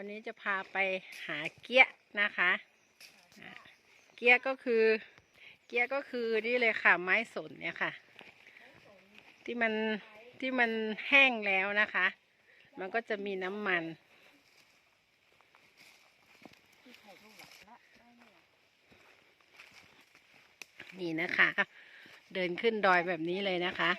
วันนี้จะพาไปหาเกี้ยนะคะ เกี้ยก็คือ เกี้ยก็คือนี่เลยค่ะไม้สนเนี่ยค่ะ ที่มันที่มันแห้งแล้วนะคะ มันก็จะมีน้ำมัน นี่นะคะ เดินขึ้นดอยแบบนี้เลยนะคะ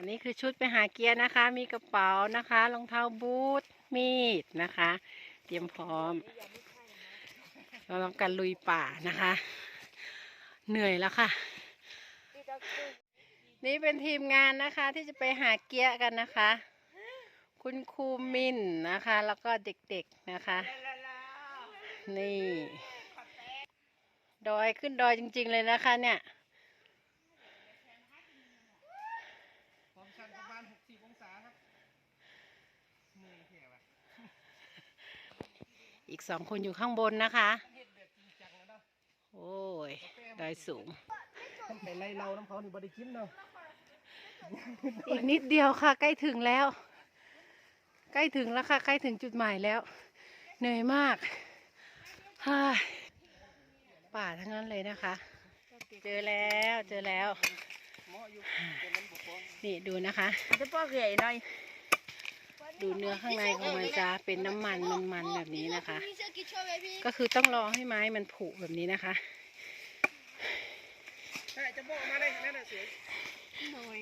อันนี้คือชุดไปหาเกียร์นะคะ มีกระเป๋านะคะรองเท้าบูทมีดนะคะ เตรียมพร้อมสำหรับการลุยป่านะคะ เหนื่อยแล้วค่ะ นี่เป็นทีมงานนะคะที่จะไปหาเกียร์กันนะคะ คุณครูมินนะคะ แล้วก็เด็กๆนะคะ นี่ ดอยขึ้นดอยจริง ๆเลยนะคะเนี่ย ความชันประมาณ60องศาครับมือเหี้ยวะ อีกสองคนอยู่ข้างบนนะคะเฮ็ดแบบจริงจังแล้วเนาะโอ้ยดอยสูงท่านไปไล่เราน้ำเขานี่บ่ได้กินเนาะอีกนิดเดียวค่ะ ใกล้ถึงแล้ว ใกล้ถึงแล้วค่ะ ใกล้ถึงจุดหมายแล้ว เหนื่อยมากฮ่าป่าทั้งนั้นเลยนะคะ เจอแล้วเจอแล้วเหมาะอยู่แต่มันบ่พอนี่ดูนะคะจะปอกใหญ่หน่อย ดูเนื้อข้างในของมันจะเป็นน้ำมันมันๆแบบนี้นะคะ ก็คือต้องรอให้ไม้มันผุแบบนี้นะคะใช่จะบอกมาเลยนั่นน่ะเสือหน่อย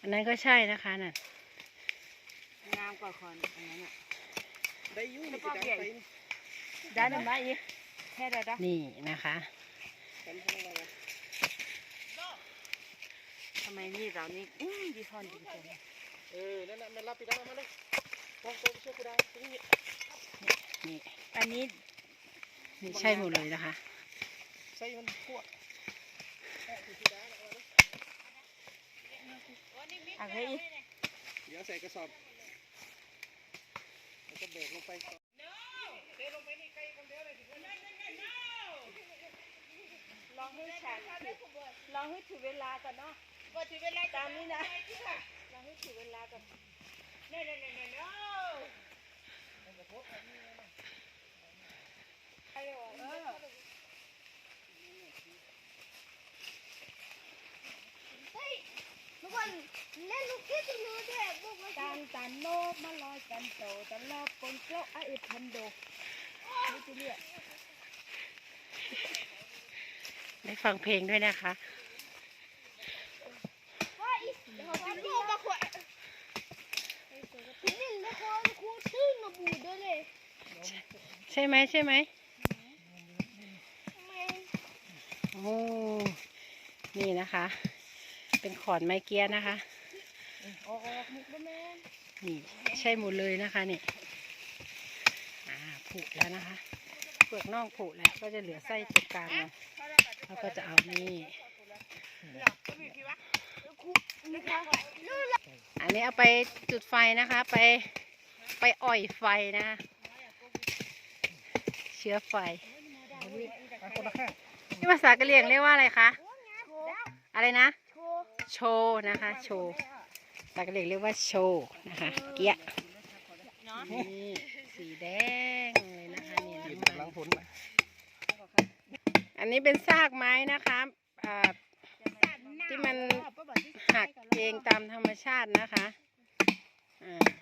อันนั้นก็ใช่นะคะน่ะงามกว่าคนอันนั้นอะได้อยู่นี่สิดังไปนี่ได้หนึ่งได้ยี่แค่ได้ได้นี่นะคะกันข้างในวะทำไมนี่เรานี่อื้อดีพอนดีจัง เออนั่นน่ะมันรับไปดังมาเลยมองตรงช่วยกูได้ตรงนี้นี่อันนี้นี่ใช่หมดเลยนะคะ ใส่มันพวกแอะที่ได้เอามาเลยอะไรอีกเดี๋ยวใส่กระสอบแล้วก็เบรกลงไปก่อนเทลงไปนี่ใกล้คนเดียวเลยถึงว่าลองให้ฉันลองให้ถือเวลาก่อนเนาะ ว่าถือเวลาตามนี้นะลองให้ถือเวลาก่อนเน่เน่เน่เน่เนาไอ้เออทุกคนเล่นลูกคิดรู้ด้วยพวกมันตันตันโนบมาลอยกันโตตันรอบกงโกะไอพันโดนี่จะเรียกได้ฟังเพลงด้วยนะคะ ว่าอีเขาจะโดนมาขวดนี่นะคนครูตื้นมาบูดด้วยเลย ใช่ไหมใช่ไหมโอ้นี่นะคะ เป็นขอนไม้เกี้ยนะคะนี่ใช่หมดเลยนะคะนี่อ่าผุแล้วนะคะเปลือกน่องผุแล้วก็จะเหลือไส้ตรงกลางเนาะแล้วก็จะเอานี่อันนี้เอาไปจุดไฟนะคะ ไปไปอ่อยไฟนะคะ เชื้อไฟอะคนละข้างที่ภาษากะเหรี่ยงเรียกว่าอะไรคะ อะไรนะโชว์โชว์นะคะ โชว์ภาษากะเหรี่ยงเรียกว่าโชว์นะคะ เกี้ยนี่สีแดงเลยนะคะนี่กินน้ำหลัมังนผลไปอันนี้เป็นซากไม้นะคะอ่าที่มันหักเองตามธรรมชาตินะคะอ่าแล้ว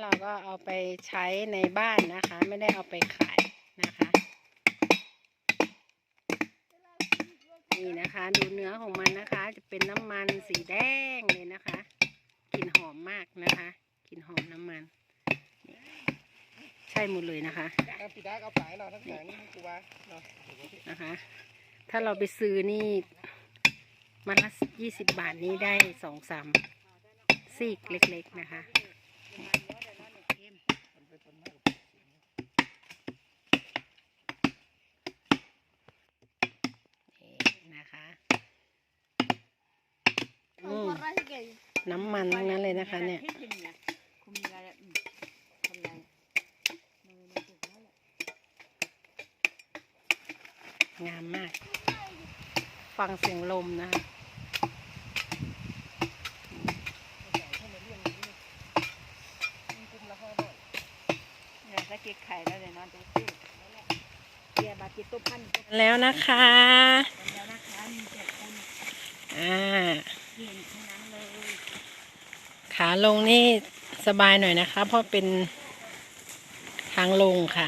เราก็เอาไปใช้ในบ้านนะคะ ไม่ได้เอาไปขายนะคะ นี่นะคะ ดูเนื้อของมันนะคะ จะเป็นน้ำมันสีแดงเลยนะคะกลิ่นหอมมากนะคะกลิ่นหอมน้ำมันนี่ใช่หมดเลยนะคะอะปีดาเอาปลายเนาะทั้งหางนี่กูว่าเนาะนะคะ ถ้าเราไปซื้อนี่มันละยี่สิบบาทนี้ได้สองสามซีกเล็กๆนะคะ มันเป็นต้นไม้ นี่นะคะอืม น้ำมันทั้งนั้นเลยนะคะ เนี่ยคุมยาอืมทำไรงามมาก ฟังเสียงลมนะคะเนี่ยถ้ากินไข่แล้วเดี๋ยวนอนจะสู้แล้วแหละเบียร์บากิโต้พันแล้วนะคะแล้วนะคะมีเจ็ดคนอ่า เก่งทั้งนั้นเลย ขาลงนี่สบายหน่อยนะคะ เพราะเป็นทางลงค่ะ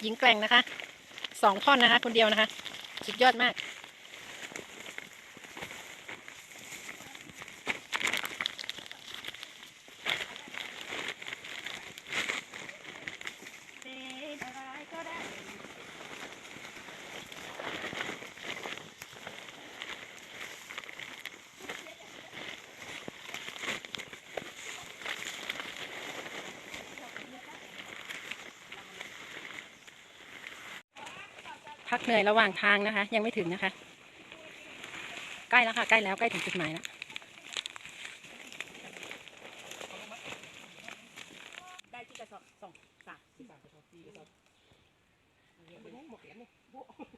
หญิงแกล่งนะคะ สองท่อนนะคะ คนเดียวนะคะ สุดยอดมาก เป็นอะไรก็ได้ พักเหนื่อยระหว่างทางนะคะ ยังไม่ถึงนะคะ ใกล้แล้วค่ะ ใกล้แล้วใกล้ถึงจุดหมายแล้วได้ที่กระสอบสองสามสี่สามกระสอบสี่กระสอบ